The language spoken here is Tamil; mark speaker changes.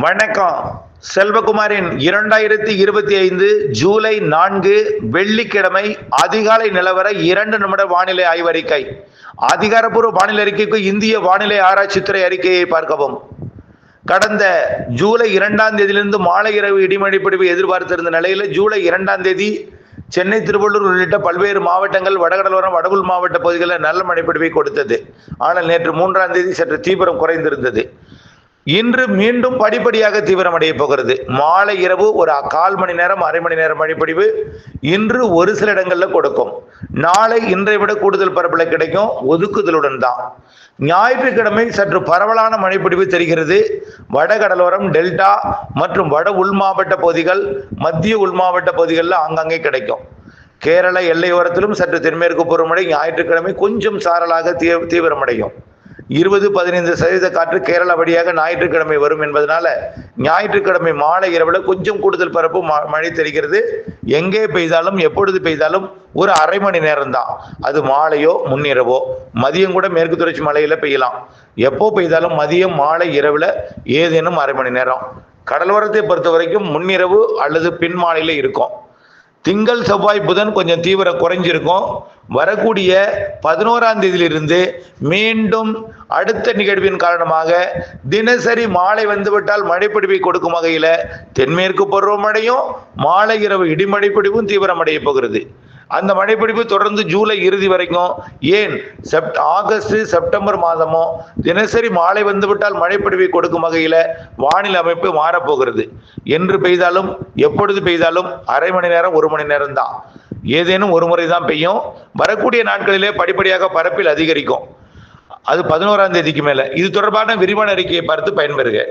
Speaker 1: வணக்கம். செல்வகுமாரின் இரண்டாயிரத்தி இருபத்தி ஐந்து ஜூலை நான்கு வெள்ளிக்கிழமை அதிகாலை நிலவர இரண்டு நிமிட வானிலை ஆய்வறிக்கை. அதிகாரப்பூர்வ வானிலை அறிக்கைக்கு இந்திய வானிலை ஆராய்ச்சித்துறை அறிக்கையை பார்க்கவும். கடந்த ஜூலை இரண்டாம் தேதியிலிருந்து மாலை இரவு இடிமழை பிடிவு எதிர்பார்த்திருந்த நிலையில் ஜூலை இரண்டாம் தேதி சென்னை திருவள்ளூர் உள்ளிட்ட பல்வேறு மாவட்டங்கள் வடகடலோரம் வடகுள் மாவட்ட பகுதிகளில் நல்ல மழைப்பிடிவை கொடுத்தது. ஆனால் நேற்று மூன்றாம் தேதி சற்று தீவிரம் குறைந்திருந்தது. இன்று மீண்டும் படிப்படியாக தீவிரமடைய போகிறது. மாலை இரவு ஒரு கால் மணி நேரம் அரை மணி நேரம் மழைப்பொழிவு இன்று ஒரு சில இடங்களில் கொடுக்கும். நாளை இன்றை விட கூடுதல் பரப்பில் கிடைக்கும். ஒதுக்குதலுடன் தான். ஞாயிற்றுக்கிழமை சற்று பரவலான மழைப்பொழிவு தெரிகிறது. வடகடலோரம் டெல்டா மற்றும் வட உள் மாவட்ட பகுதிகள் மத்திய உள் மாவட்ட பகுதிகளில் ஆங்காங்கே கிடைக்கும். கேரள எல்லையோரத்திலும் சற்று தென்மேற்கு பருவமழை ஞாயிற்றுக்கிழமை கொஞ்சம் சாரலாக தீ தீவிரமடையும். இருபது பதினைந்து சதவீத காற்று கேரளா வழியாக ஞாயிற்றுக்கிழமை வரும் என்பதனால ஞாயிற்றுக்கிழமை மாலை இரவில் கொஞ்சம் கூடுதல் பரப்பு மழை தெரிகிறது. எங்கே பெய்தாலும் எப்பொழுது பெய்தாலும் ஒரு அரை மணி நேரம் தான் அது மாலையோ முன்னிரவோ. மதியம் கூட மேற்கு தொடர்ச்சி மலையில பெய்யலாம். எப்போ பெய்தாலும் மதியம் மாலை இரவுல ஏதேனும் அரை மணி நேரம். கடலோரத்தை பொறுத்த வரைக்கும் முன்னிரவு அல்லது பின் மாலையில இருக்கும். திங்கள் செவ்வாய் புதன் கொஞ்சம் தீவிரம் குறைஞ்சிருக்கும். வரக்கூடிய பதினோராம் தேதியிலிருந்து மீண்டும் அடுத்த நிகழ்வின் காரணமாக தினசரி மாலை வந்துவிட்டால் மழைப்பிடிவை கொடுக்கும் வகையில் தென்மேற்கு பருவமடையும் மாலை இரவு இடிமழைப்பிடிவும் தீவிரமடைய போகிறது. அந்த மழைப்பிடிப்பு தொடர்ந்து ஜூலை இறுதி வரைக்கும். ஏன்? செப்ட் ஆகஸ்ட் செப்டம்பர் மாதமும் தினசரி மாலை வந்துவிட்டால் மழைப்பிடிப்பை கொடுக்கும் வகையில் வானிலை அமைப்பு மாறப்போகிறது. என்று பெய்தாலும் எப்பொழுது பெய்தாலும் அரை மணி நேரம் ஒரு மணி நேரம் தான். ஏதேனும் ஒரு முறை தான் பெய்யும். வரக்கூடிய நாட்களிலே படிப்படியாக பரப்பில் அதிகரிக்கும். அது பதினோராம் தேதிக்கு மேலே. இது தொடர்பான விரிவான அறிக்கையை பார்த்து பயன்பெறுக.